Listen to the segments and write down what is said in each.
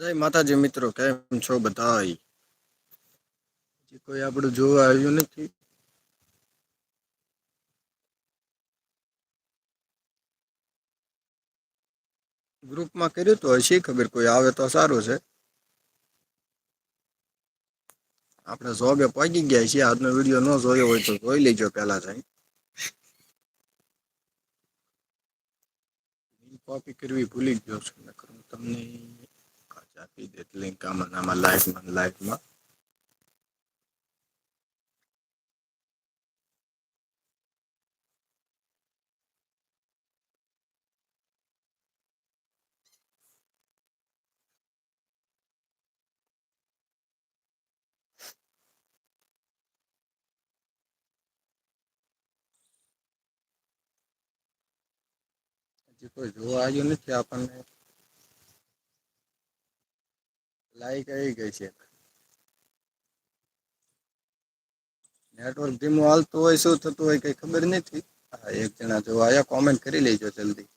જય માતાજી મિત્રો, કેમ છો બધા હજી કોઈ આપણું જોવા આવ્યું નથી? ગ્રુપમાં કર્યું તો હશે, ખબર કોઈ આવે તો સારું છે. આપણે જોબે પહોંચી ગયા છીએ, આજનો વીડિયો ન જોયો હોય તો જોઈ લેજો પહેલા જઈ કોપી કરવી ભૂલી ગયો છું, નકર હું તમને કાચ આપી દેત લિંક આમાં આમાં લાઈવમાં લાઈવમાં હજી કોઈ જોવા આવ્યું નથી આપણને લાઈક આવી ગઈ છે. નેટવર્ક ધીમું હાલતું હોય, શું થતું હોય કઈ ખબર નથી. હા, એક જણા જો આયા કોમેન્ટ કરી લેજો જલ્દી.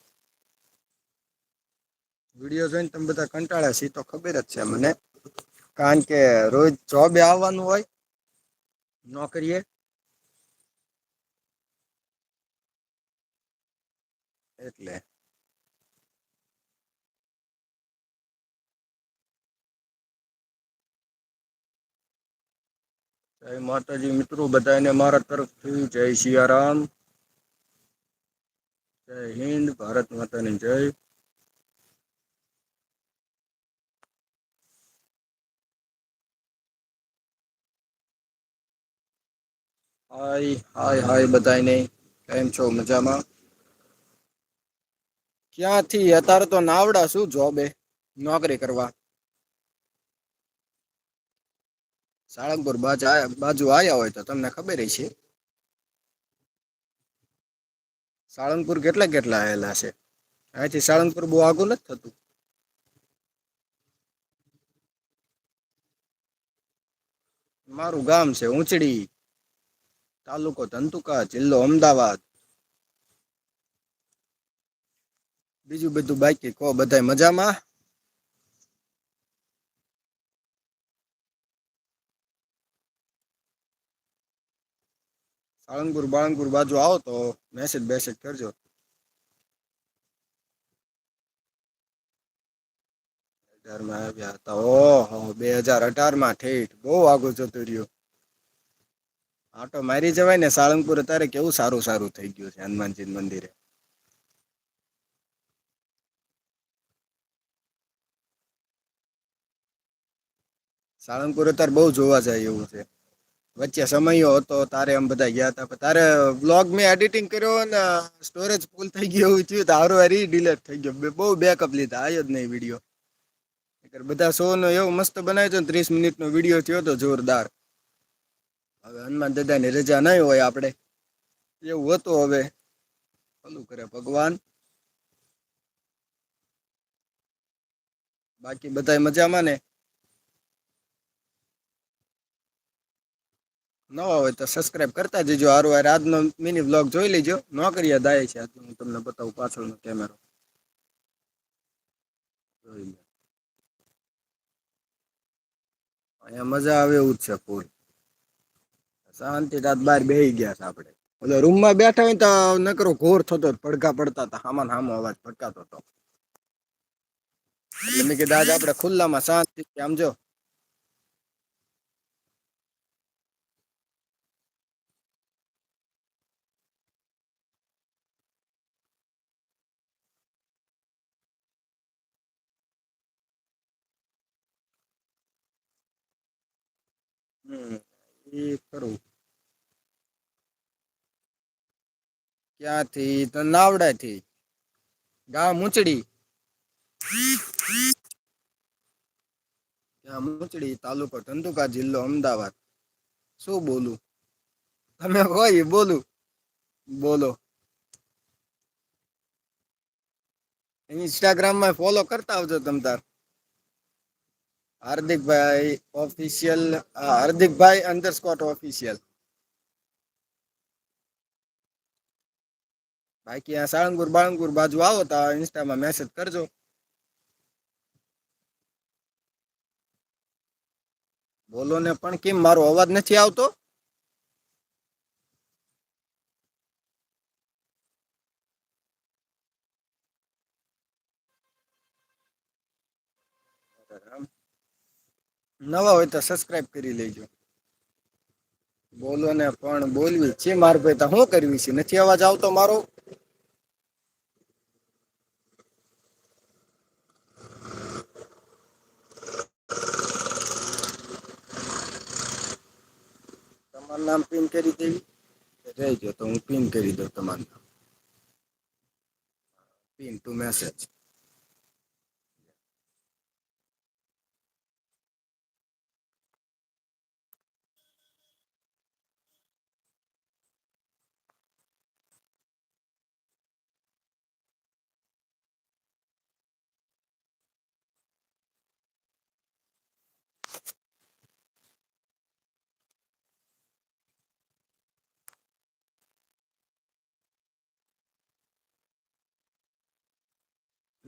વીડિયો જોઈને તમે બધા કંટાળ્યા છે તો ખબર જ છે મને. કારણ કે રોજ જોબે આવવાનું હોય નોકરીએ એટલે માતાજી મિત્રો બધાને મારા તરફથી જય સિયારામ જય હિન્દ, ભારત માતાની જય. હાય હાય હાય બધાને કેમ છો? મજામાં? ક્યાંથી? અત્યારે તો નાવડા શું જોબે નોકરી કરવા. સાળંગપુર બાજુ આવ્યા હોય તો તમને ખબર છે સાળંગપુર કેટલા કેટલા આવેલા છે? અહીંથી સાળંગપુર બહુ આગું નથી થતું. મારું ગામ છે ઊંચડી તાલુકો ધંતુકા, જિલ્લો અમદાવાદ. બીજું બધું બાકી કહો, બધાય મજામાં? સાળંગપુર બાળંગપુર બાજુ આવો તો મેસેજ બેસેજ કરજો. અઢારમાં આવ્યા હતા. ઓહો બે હજાર અઢારમાં ઠેઠ. બહુ આગળ જતું રહ્યું. આટો મારી જવાય ને સાળંગપુર અત્યારે કેવું સારું સારું થઈ ગયું છે હનુમાનજી મંદિરે. સાળંગપુર અત્યારે બહુ જોવા જાય એવું છે. વચ્ચે સમયો હતો, તારે આમ બધા ગયા હતા. તારે બ્લોગ મેં એડિટિંગ કર્યો ને સ્ટોરેજ ફૂલ થઈ ગયો એવું થયું તારું હારી ડિલેટ થઈ ગયો. બહુ બેકઅપ લીધા આવ્યો જ નહીં વીડિયો બધા શો નો એવો મસ્ત બનાવ્યો હતો ને ત્રીસ મિનિટનો વીડિયો થયો હતો જોરદાર. હવે હનુમાન દાદાની રજા નહીં હોય આપણે. એવું હતું હવે. ભલું કરે ભગવાન. બાકી બધાય મજામાં ને? નવા હોય તો સબસ્ક્રાઇબ કરતા જજો. હારું, હારે આજનો મિની વ્લોગ જોઈ લેજો. નોકરીયા દાય છે. આજનો હું તમને બતાવું પાછળનો કેમેરો જોઈ લો. અહીંયા મજા આવે એવું જ છે ફૂલ શાંતિ રાત બહાર બેસી ગયા છે આપણે. ઓલો રૂમમાં બેઠા હોય તો નકરો ઘોર થતો પડઘા પડતા હતા. હામાન હામો અવાજ ફટકાતો હતો. એટલે મેં કીધું, આજે આપણે ખુલ્લામાં શાંતિ આમ જો એ ખરું. ક્યાંથી? તો નાવડાથી. ગામ મુચડી ગામ મુચડી તાલુકો ધંધુકા જિલ્લો અમદાવાદ. શું બોલું? તમે કોઈ બોલું. બોલો. ઇન્સ્ટાગ્રામમાં ફોલો કરતા આવજો તમ તાર. હાર્દિકભાઈ ઓફિશિયલ હાર્દિકભાઈ અંડરસ્કોટ ઓફિશિયલ બાકી આ સાળંગપુર બાળંગપુર બાજુ આવો તો ઇન્સ્ટામાં મેસેજ કરજો બોલો ને પણ કેમ મારો અવાજ નથી આવતો નવા હોય તો સબસ્ક્રાઇબ કરી લેજો. બોલો ને પણ બોલવી. છે માર ભાઈ તો શું કરવી છે? નથી અવાજ આવતો મારો? તમારું નામ પિન કરી દેવી? રહેજો તો હું પિન કરી દઉં તમારું નામ. પિન ટુ મેસેજ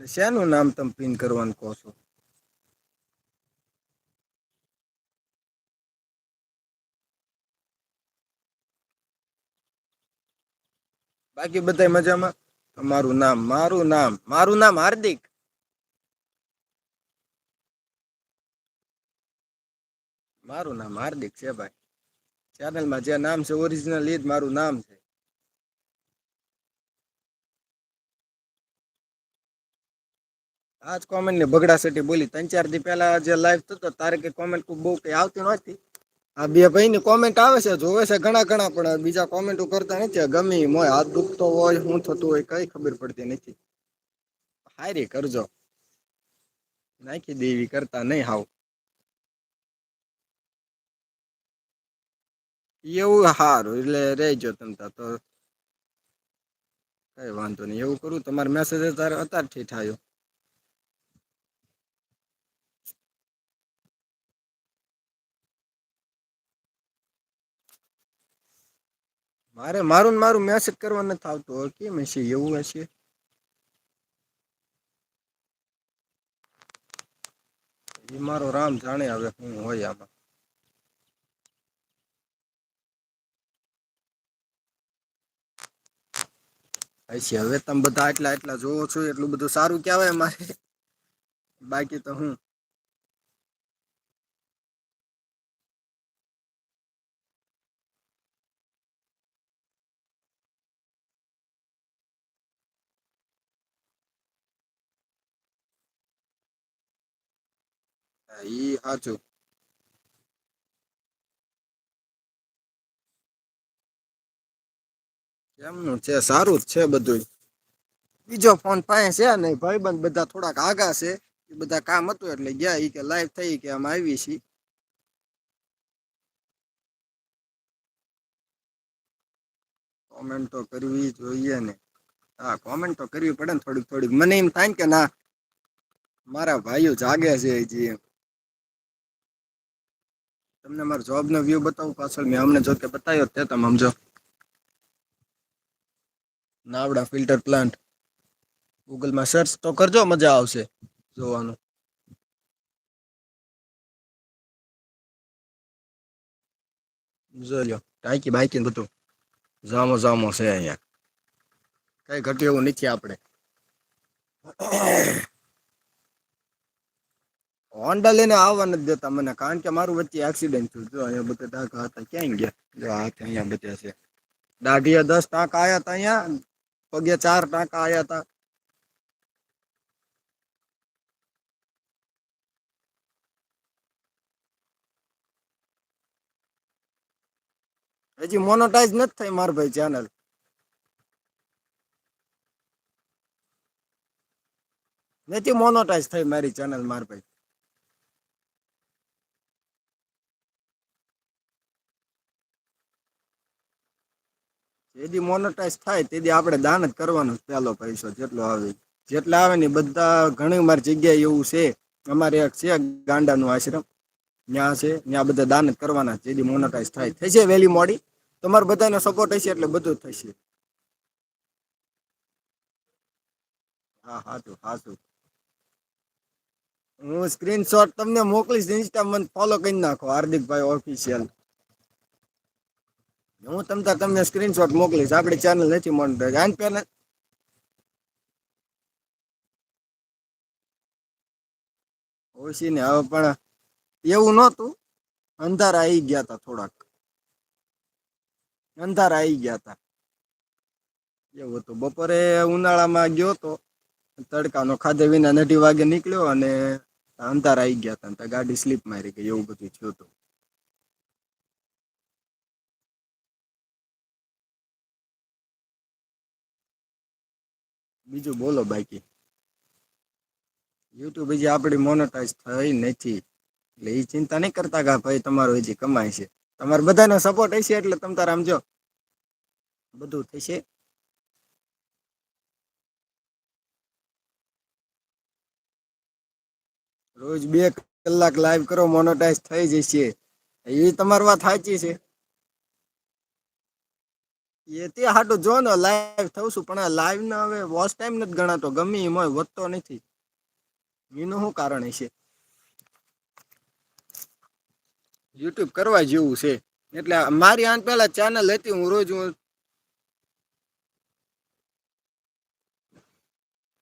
એટલે શેનું નામ તમે પિન કરવાનું કહો છો? બાકી બધા મજામાં? તમારું નામ, મારું નામ મારું નામ હાર્દિક. મારું નામ હાર્દિક છે ભાઈ. ચેનલમાં જે નામ છે ઓરિજિનલ એ જ મારું નામ છે. આજ કોમેન્ટ ને બગડા સેટી બોલી, ત્રણ ચાર દી પહેલા જે લાઈવ થતો, તારે કે કોમેન્ટ બહુ કઈ આવતી નહોતી? આ બે ભાઈ ની કોમેન્ટ આવે છે, જોવે છે ઘણા ઘણા, પણ બીજા કોમેન્ટો કરતા નથી. ગમે એમ હોય, હાથ દુખતો હોય, શું થતું હોય, કઈ ખબર પડતી નથી. હારી કરજો. નાખી દેવી કરતા નહીં હાવ. એવું સારું એટલે રહેજો તમ તાર તો. કઈ વાંધો નહીં, એવું કરું, તમારે મેસેજ અત્યારે, અત્યારથી થાય. મારે મારું મારું મેસેજ કરવા નથી આવતો. કેમ હશે? એવું હશે? મારો રામ જાણે હવે હું હોય આમાં. હશે હવે તમે બધા એટલા એટલા જોવો છો, એટલું બધું સારું કહેવાય મારે. બાકી તો હું ઈ સાચું એમનું છે? સારું જ છે બધું બીજો ફોન પાસે છે નહીં ભાઈબંધ બધા થોડાક આગા છે. એ બધા કામ હતું એટલે ગયા. ઈ કે લાઈવ થઈ કે આમ આવી છી કોમેન્ટ કરવી જોઈએ ને. હા કોમેન્ટ કરવી પડે ને થોડીક થોડીક. મને એમ થાય કે ના, મારા ભાઈઓ જાગે છે હજી એમ. તમને મારો જોબ નો વ્યૂ બતાવું પાછળ. મેં અમને જો કે બતાવ્યો તે, તમે સમજો. નાવડા ફિલ્ટર પ્લાન્ટ ગૂગલમાં સર્ચ તો કરજો, મજા આવશે જોવાનું. જોઈ લો, ટાંકી બાઈકી બધું જામો જામો છે અહીંયા. કઈ ઘટ્યું એવું નથી આપણે. હોન્ડા લઈને આવવા નથી દેતા મને કારણ કે મારું વચ્ચે એક્સિડન્ટ થયું જો અહીંયા બધા ટાંકા હતા ક્યાંય ગયા જો હાથ અહીંયા બધા છે દાઢીએ દસ ટાંકા આયા હતા અહીંયા પગે ચાર ટાંકા આયા હતા હજી મોનોટાઈઝ નથી થઈ માર ભાઈ ચેનલ નથી મોનોટાઈઝ થઈ મારી ચેનલ માર ભાઈ જેથી મોનોટાઈઝ થાય તેથી આપણે દાન જ કરવાનો પહેલો પૈસો જેટલો આવે. જેટલા આવે ને બધા ઘણી મારી જગ્યાએ એવું છે. અમારે એક છે ગાંડાનું આશ્રમ. ત્યાં છે ત્યાં બધા દાન જ કરવાના જેથી મોનોટાઈઝ થાય. થશે વહેલી મોડી? તમારે બધાનો સપોર્ટ હશે એટલે બધું થશે. હા, હાચું હાચું. હું સ્ક્રીનશોટ તમને મોકલીશ ઇન્સ્ટા મને ફોલો કરી નાખો, હાર્દિકભાઈ ઓફિશિયલ હું તમતા તમને સ્ક્રીનશોટ મોકલીશ. આપણી ચેનલ નથી મોનિટર આન પહેલા ઓછી ને હવે પણ એવું નહોતું. અંધારા આવી ગયા હતા થોડાક. અંધારા આવી ગયા હતા એવું હતું. બપોરે ઉનાળામાં ગયો તો તડકાનો ખાધે વિના અઢી વાગે નીકળ્યો અને અંધારા આવી ગયા હતા ગાડી સ્લીપ મારી ગઈ. એવું બધું થયું હતું. બીજું બોલો બાકી. યુટ્યુબ હજી આપણી મોનેટાઈઝ થઈ નથી. એટલે એ ચિંતા નહીં કરતા કે ભાઈ તમારો હજી કમાય છે. તમારે બધાનો સપોર્ટ હશે એટલે તમ તારા આમ જો. બધું થશે. રોજ બે કલાક લાઈવ કરો મોનેટાઈઝ થઈ જશે. એ તમારી વાત સાચી છે. એ તે હાટું જો ને લાઈવ થવું પણ લાઈવ ના હવે વોચ ટાઈમ નથી ગણાતો, ગમે એમ હોય, વધતો નથી. એનું શું કારણ હશે? યુટ્યુબ કરવા જેવું છે. એટલે મારી આન પેલા ચેનલ હતી, હું રોજ હું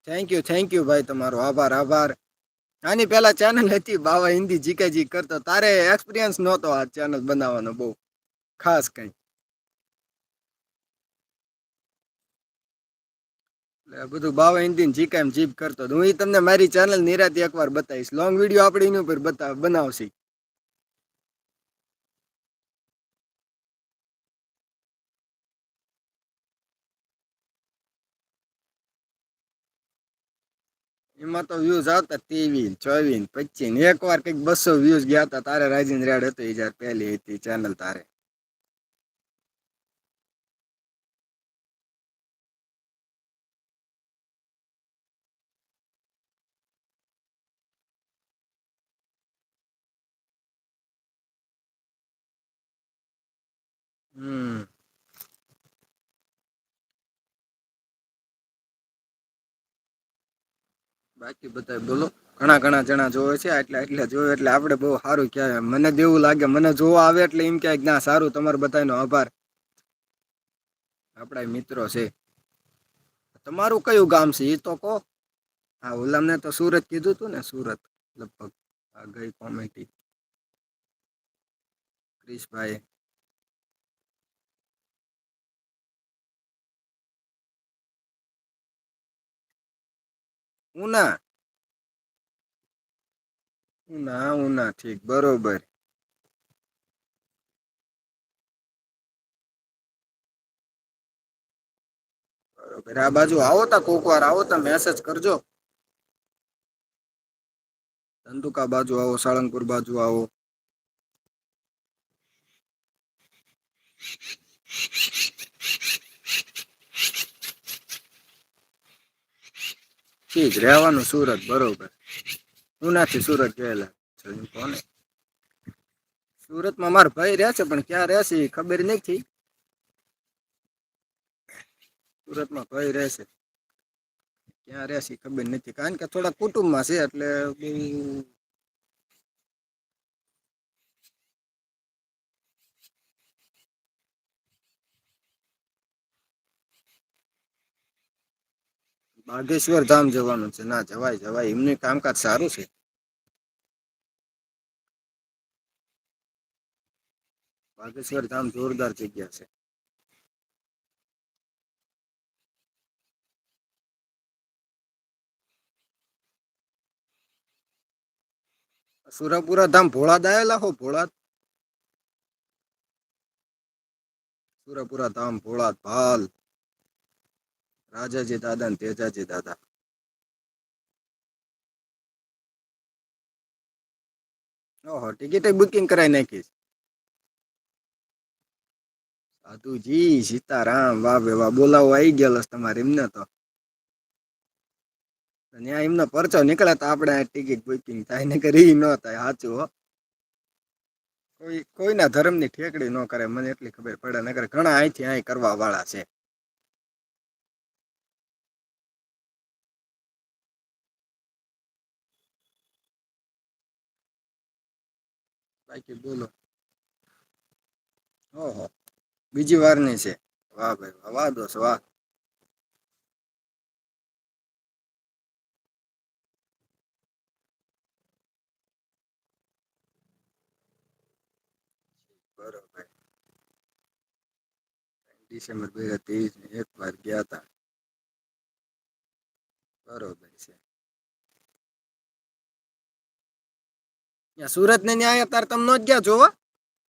થેન્ક યુ થેન્ક યુ ભાઈ તમારો, આભાર આભાર. આની પેલા ચેનલ હતી, બાવા હિન્દી જીકેજી કરતો. તારે એક્સપિરિયન્સ નહોતો આ ચેનલ બનાવવાનો બહુ, ખાસ કઈ. બધું બાવા ઇન્દિન જીકા એમ જીપ કરતો. હું એ તમને મારી ચેનલ નિરાતી એકવાર બતાવીશ. લોંગ વીડિયો આપણે એની ઉપર બતાવ બનાવશી. એમાં તો વ્યૂઝ આવતા ત્રેવીસ, ચોવીસ, પચીસ એક વાર કંઈક બસો વ્યૂઝ ગયા હતા. તારે રાજીન રેડ હતો એ જયારે પહેલી હતી ચેનલ તારે. હમ બાકી બધા બોલો. ઘણા ઘણા જણા જોવે છે એટલે એટલે જોવે, એટલે આપણે બહુ સારું કહેવાય. મને દેવું લાગે, મને જોવા આવે એટલે એમ કહે ના, સારું, તમારો બધાનો આભાર. આપણા મિત્રો છે. તમારું કયું ગામ છે, એ તો કહો. હા, ઓલામને તો સુરત કીધું હતું ને, સુરત, લગભગ. આ ગઈ કોમેડી ક્રિશભાઈ. ઉના. ઉના ઉના, ઠીક, બરોબર. બરોબર. આ બાજુ આવો તા કોક વાર, આવો તા મેસેજ કરજો. ધંધુકા બાજુ આવો, સાળંગપુર બાજુ આવો. ઠીક રહેવાનું સુરત બરોબર. હું નાથી સુરત ગયેલા. છે કોને? સુરતમાં મારો ભાઈ રહે છે, પણ ક્યાં રહેશે એ ખબર નથી. સુરતમાં ભાઈ રહેશે ક્યાં રહેશે ખબર નથી. કારણ કે થોડા કુટુંબમાં છે એટલે બહુ બાગેશ્વર ધામ જવાનું છે. ના, જવાય જવાય. એમનું કામકાજ સારું છે. બાગેશ્વર ધામ જોરદાર જગ્યા છે. સુરાપુરા ધામ ભોળા આવેલા હો, ભોળાદ? સુરાપુરા ધામ ભોળાદ, ભાલ. રાજાજી દાદા ને તેજાજી દાદા. ઓહો, ટિકિટ બુકિંગ કરાવી નાખીશ સાધુજી, સીતારામ, વાહ બે વાહ, બોલાવો આવી ગયેલો તમારે એમને તો. ત્યાં એમનો પરચો નીકળે તો આપણે ટિકિટ બુકિંગ થાય ને કરી ન થાય, સાચું હો. કોઈ, કોઈના ધર્મની ઠેકડી ન કરે, મને એટલી ખબર પડે, નકર ઘણા અહીંથી અહીં કરવા વાળા છે. બાકી બોલો. ઓહો, બીજી વારની છે. વાહ ભાઈ વાહ વાહ દોસ્ત વાહ. બરોબર. ડિસેમ્બર બે હજાર ત્રેવીસ ને એક વાર ગયા હતા બરોબર છે. સુરત ને ન્યાય અત્યારે તમે નો જ ગયા જોવા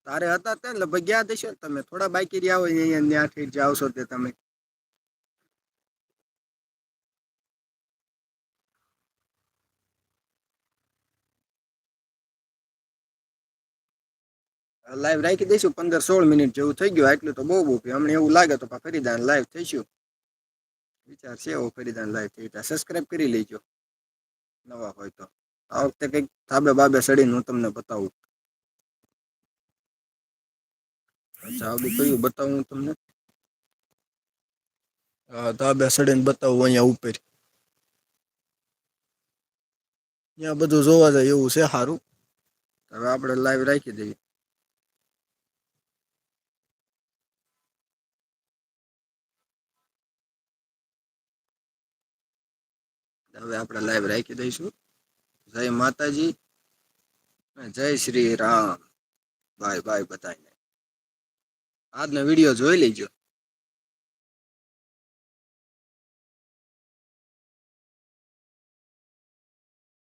તારે હતા ત્યાં એટલે લગભગ ગયા દેશો તમે. થોડા બાકી રહ્યા હોય અહીંયા ન્યા થઈ જાવ છો તે તમે. લાઈવ રાખી દઈશું પંદર સોળ મિનિટ જેવું થઈ ગયું. આટલું તો બહુ બહુ હમણાં એવું લાગે તો ફરીદાન લાઈવ થઈશું. વિચાર છે એવો ફરીદાન લાઈવ થઈ ત્યાં સબસ્ક્રાઇબ કરી લેજો. નવા હોય તો. આ વખતે કંઈક ધાબે બાબે સડીને હું તમને બતાવું. અચ્છા, આ કયું બતાવું હું તમને? ધાબે સડીને બતાવું અહીંયા ઉપર. ત્યાં બધું જોવા જાય એવું છે સારું હવે આપણે લાઈવ રાખી દઈએ. હવે આપણે લાઈવ રાખી દઈશું. જય માતાજી. જય શ્રી રામ. બાય બાય બધાને આજનો વીડિયો જોઈ લેજો.